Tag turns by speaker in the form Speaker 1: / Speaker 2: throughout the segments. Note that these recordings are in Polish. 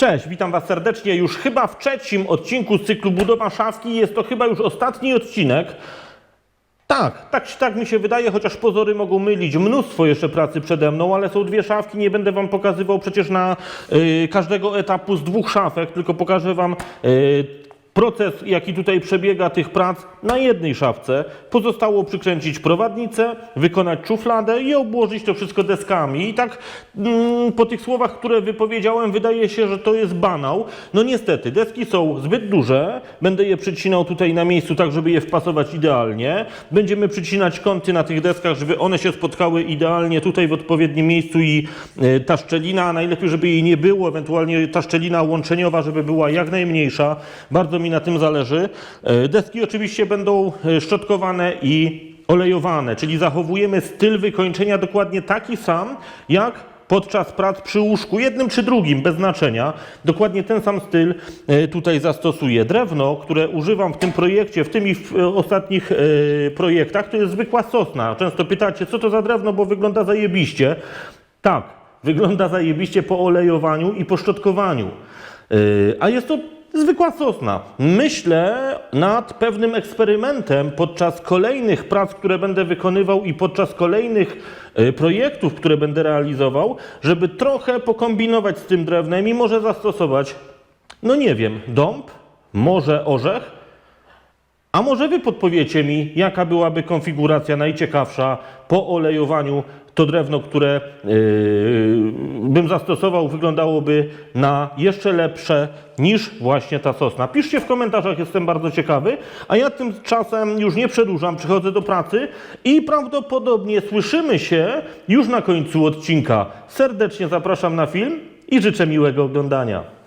Speaker 1: Cześć, witam Was serdecznie już chyba w trzecim odcinku z cyklu Budowa Szafki. Jest to chyba już ostatni odcinek. Tak, tak, tak mi się wydaje, chociaż pozory mogą mylić. Mnóstwo jeszcze pracy przede mną, ale są dwie szafki. Nie będę Wam pokazywał przecież na y, każdego etapu z dwóch szafek, tylko pokażę Wam y, proces, jaki tutaj przebiega tych prac na jednej szafce. Pozostało przykręcić prowadnicę, wykonać szufladę i obłożyć to wszystko deskami. I tak mm, po tych słowach, które wypowiedziałem, wydaje się, że to jest banał. No niestety, deski są zbyt duże. Będę je przycinał tutaj na miejscu, tak żeby je wpasować idealnie. Będziemy przycinać kąty na tych deskach, żeby one się spotkały idealnie tutaj w odpowiednim miejscu i e, ta szczelina, najlepiej, żeby jej nie było, ewentualnie ta szczelina łączeniowa, żeby była jak najmniejsza. Bardzo mi na tym zależy. E, Deski oczywiście będą e, szczotkowane i olejowane, czyli zachowujemy styl wykończenia dokładnie taki sam, jak podczas prac przy łóżku, jednym czy drugim, bez znaczenia. Dokładnie ten sam styl e, tutaj zastosuję. Drewno, które używam w tym projekcie, w tym i w ostatnich projektach, to jest zwykła sosna. Często pytacie, co to za drewno, bo wygląda zajebiście. Tak, wygląda zajebiście po olejowaniu i po szczotkowaniu. A jest to zwykła sosna. Myślę nad pewnym eksperymentem podczas kolejnych prac, które będę wykonywał i podczas kolejnych e, projektów, które będę realizował, żeby trochę pokombinować z tym drewnem i może zastosować, no nie wiem, dąb, może orzech, a może wy podpowiecie mi, jaka byłaby konfiguracja najciekawsza po olejowaniu to drewno, które yy, bym zastosował, wyglądałoby na jeszcze lepsze niż właśnie ta sosna. Piszcie w komentarzach, jestem bardzo ciekawy, a ja tymczasem już nie przedłużam, przychodzę do pracy i prawdopodobnie słyszymy się już na końcu odcinka. Serdecznie zapraszam na film i życzę miłego oglądania.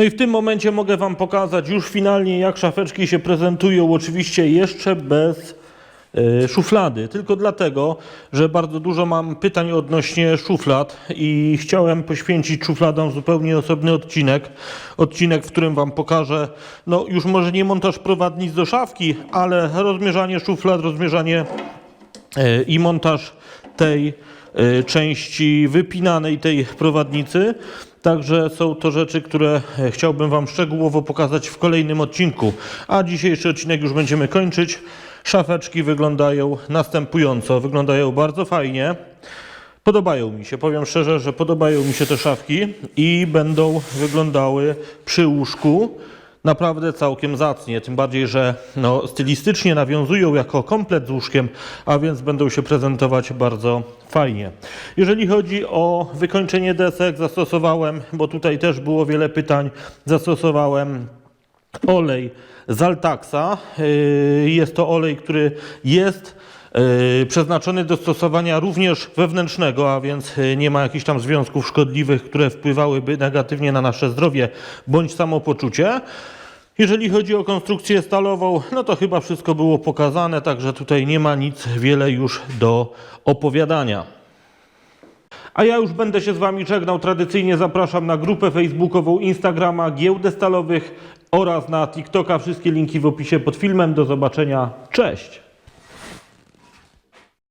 Speaker 1: No i w tym momencie mogę Wam pokazać już finalnie, jak szafeczki się prezentują. Oczywiście jeszcze bez e, szuflady. Tylko dlatego, że bardzo dużo mam pytań odnośnie szuflad i chciałem poświęcić szufladom zupełnie osobny odcinek. Odcinek, w którym Wam pokażę, no już może nie montaż prowadnic do szafki, ale rozmierzanie szuflad, rozmierzanie e, i montaż tej e, części wypinanej tej prowadnicy. Także są to rzeczy, które e, chciałbym Wam szczegółowo pokazać w kolejnym odcinku. A dzisiejszy odcinek już będziemy kończyć. Szafeczki wyglądają następująco. Wyglądają bardzo fajnie. Podobają mi się, powiem szczerze, że podobają mi się te szafki i będą wyglądały przy łóżku naprawdę całkiem zacnie. Tym bardziej, że no, stylistycznie nawiązują jako komplet z łóżkiem, a więc będą się prezentować bardzo fajnie. Jeżeli chodzi o wykończenie desek, zastosowałem, bo tutaj też było wiele pytań, zastosowałem olej z Altaxa. Yy, Jest to olej, który jest przeznaczony do stosowania również wewnętrznego, a więc yy, nie ma jakichś tam związków szkodliwych, które wpływałyby negatywnie na nasze zdrowie bądź samopoczucie. Jeżeli chodzi o konstrukcję stalową, no to chyba wszystko było pokazane, także tutaj nie ma nic wiele już do opowiadania. A ja już będę się z Wami żegnał. Tradycyjnie zapraszam na grupę facebookową Instagrama Giełdę Stalowych oraz na TikToka. Wszystkie linki w opisie pod filmem. Do zobaczenia. Cześć!